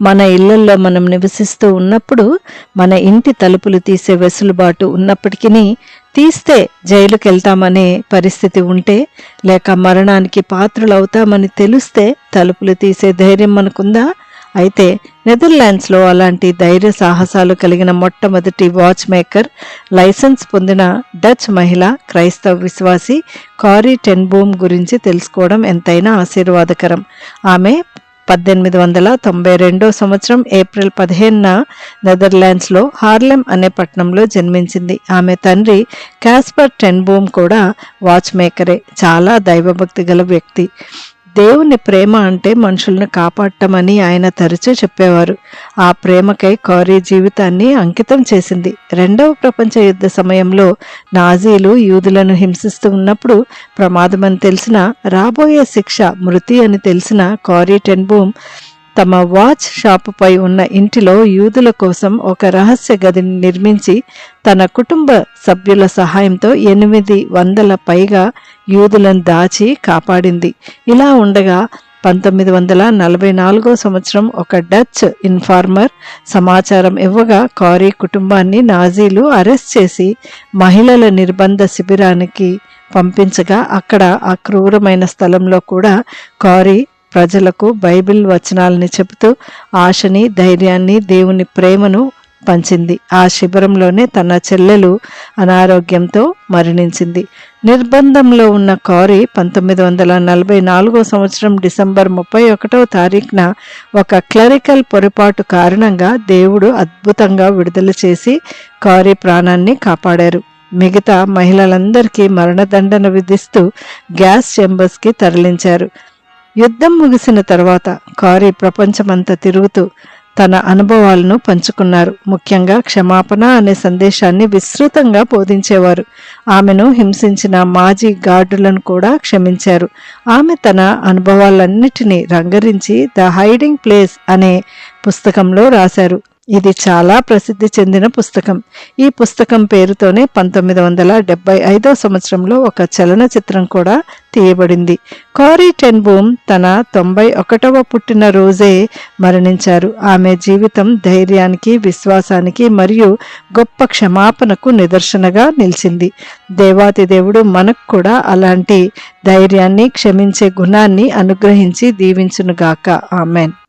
మన ఇళ్ళలో మనం నివసిస్తూ ఉన్నప్పుడు మన ఇంటి తలుపులు తీసే వెసులుబాటు ఉన్నప్పటికీ తీస్తే జైలుకి వెళ్తామనే పరిస్థితి ఉంటే లేక మరణానికి పాత్రులవుతామని తెలిస్తే తలుపులు తీసే ధైర్యం మనకుందా? అయితే నెదర్లాండ్స్లో అలాంటి ధైర్య సాహసాలు కలిగిన మొట్టమొదటి వాచ్ మేకర్ లైసెన్స్ పొందిన డచ్ మహిళ క్రైస్తవ విశ్వాసి కారీ టెన్బూమ్ గురించి తెలుసుకోవడం ఎంతైనా ఆశీర్వాదకరం. ఆమె పద్దెనిమిది వందల తొంభై రెండో సంవత్సరం ఏప్రిల్ పదిహేనున నెదర్లాండ్స్లో హార్లెమ్ అనే పట్టణంలో జన్మించింది. ఆమె తండ్రి క్యాస్పర్ టెన్బూమ్ కూడా వాచ్ మేకరే చాలా దైవభక్తి గల వ్యక్తి. దేవుని ప్రేమ అంటే మనుషులను కాపాడటమని ఆయన తరచూ చెప్పేవారు. ఆ ప్రేమకై కారీ జీవితాన్ని అంకితం చేసింది. రెండవ ప్రపంచ యుద్ధ సమయంలో నాజీలు యూదులను హింసిస్తూ ఉన్నప్పుడు ప్రమాదమని తెలిసిన రాబోయే శిక్ష మృతి అని తెలిసిన కారీ టెన్బూమ్ తమ వాచ్ షాపుపై ఉన్న ఇంటిలో యూదుల కోసం ఒక రహస్య గదిని నిర్మించి తన కుటుంబ సభ్యుల సహాయంతో ఎనిమిది వందల పైగా యూదులను దాచి కాపాడింది. ఇలా ఉండగా పంతొమ్మిది వందల నలభై నాలుగో సంవత్సరం ఒక డచ్ ఇన్ఫార్మర్ సమాచారం ఇవ్వగా కారీ కుటుంబాన్ని నాజీలు అరెస్ట్ చేసి మహిళల నిర్బంధ శిబిరానికి పంపించగా అక్కడ ఆ క్రూరమైన స్థలంలో కూడా కారీ ప్రజలకు బైబిల్ వచనాలని చెబుతూ ఆశని ధైర్యాన్ని దేవుని ప్రేమను పంచింది. ఆ శిబిరంలోనే తన చెల్లెలు అనారోగ్యంతో మరణించింది. నిర్బంధంలో ఉన్న కారీ పంతొమ్మిది వందల నలభై నాలుగో సంవత్సరం డిసెంబర్ ముప్పై ఒకటవ తారీఖున ఒక క్లరికల్ పొరపాటు కారణంగా దేవుడు అద్భుతంగా విడుదల చేసి కారీ ప్రాణాన్ని కాపాడారు. మిగతా మహిళలందరికీ మరణదండన విధిస్తూ గ్యాస్ చెంబర్స్కి తరలించారు. యుద్ధం ముగిసిన తర్వాత కారీ ప్రపంచమంతా తిరుగుతూ తన అనుభవాలను పంచుకున్నారు. ముఖ్యంగా క్షమాపణ అనే సందేశాన్ని విస్తృతంగా బోధించేవారు. ఆమెను హింసించిన మాజీ గార్డులను కూడా క్షమించారు. ఆమె తన అనుభవాలన్నిటినీ రంగరించి ద హైడింగ్ ప్లేస్ అనే పుస్తకంలో రాశారు. ఇది చాలా ప్రసిద్ధి చెందిన పుస్తకం. ఈ పుస్తకం పేరుతోనే పంతొమ్మిది వందల డెబ్బై ఐదో సంవత్సరంలో ఒక చలనచిత్రం కూడా తీయబడింది. కారీ టెన్బూమ్ తన తొంభై ఒకటవ పుట్టిన రోజే మరణించారు. ఆమె జీవితం ధైర్యానికి విశ్వాసానికి మరియు గొప్ప క్షమాపణకు నిదర్శనగా నిలిచింది. దేవాతి దేవుడు మనకు కూడా అలాంటి ధైర్యాన్ని క్షమించే గుణాన్ని అనుగ్రహించి దీవించునుగాక. ఆమెన్.